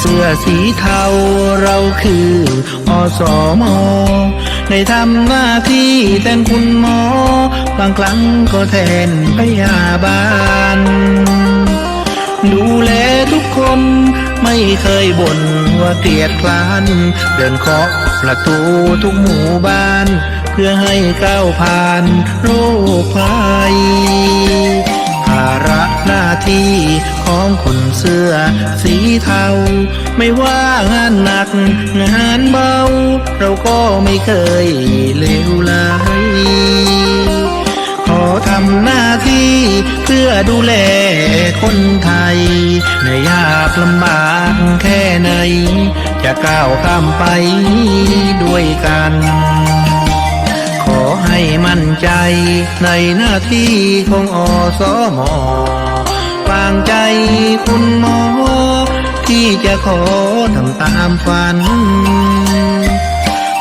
เสื้อสีเทาเราคืออสมในทำหน้าที่แทนคุณหมอ บางครั้งก็แทนพยาบาล ดูแลทุกคนไม่เคยบ่นว่าเกลียดคร้าน เดินเคาะประตูทุกหมู่บ้าน เพื่อให้ก้าวผ่านโรคภัย สื้อสีเทา ไม่ว่างานหนัก งานเบา เราก็ไม่เคยเลวไหลขอทำหน้าที่เพื่อดูแลคนไทย ในยากลำบากแค่ไหน จะก้าวข้ามไปด้วยกันขอให้มั่นใจในหน้าที่ของอสม วางใจคุณหมอ ที่จะขอทำตามฝัน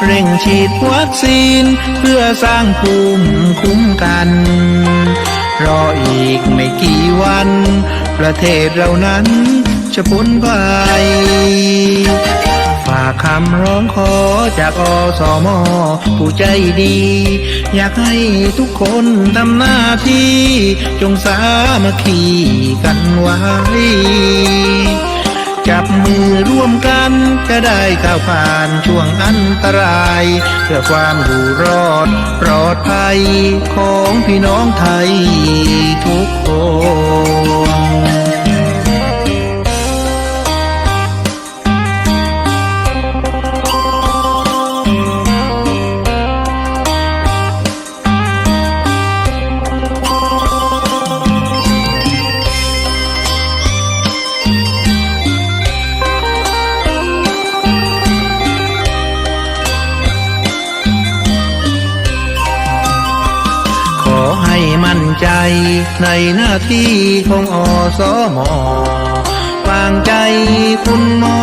เร่งฉีดวัคซีนเพื่อสร้างภูมิคุ้มกัน รออีกไม่กี่วัน ประเทศเรานั้นจะพ้นภัยากคำร้องขอจากอสมผู้ใจดี อยากให้ทุกคนทำหน้าที่ จงสามัคคีกันไว้ จับมือร่วมกันจะได้ก้าวผ่านช่วงอันตราย เพื่อความอยู่รอดปลอดภัยของพี่น้องไทยทุกคน ใจในหน้าที่ของอสมวางใจคุณหมอ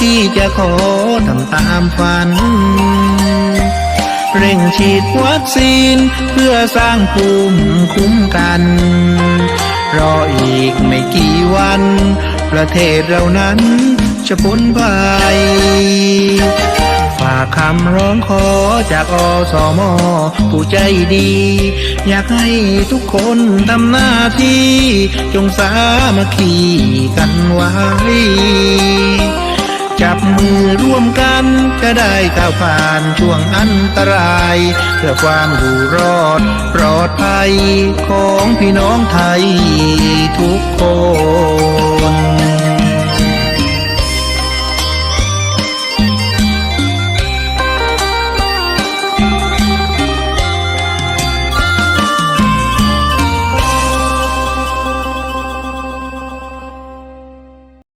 ที่จะขอทำตามฝัน เร่งฉีดวัคซีนเพื่อสร้างภูมิคุ้มกัน รออีกไม่กี่วัน ประเทศเรานั้นจะพ้นภัยากคำร้องขอจากอสมผู้ใจดี อยากให้ทุกคนทำหน้าที่ จงสามัคคีกันไว้ จับมือร่วมกันจะได้ก้าวผ่านช่วงอันตราย เพื่อความอยู่รอดปลอดภัยของพี่น้องไทยทุกคน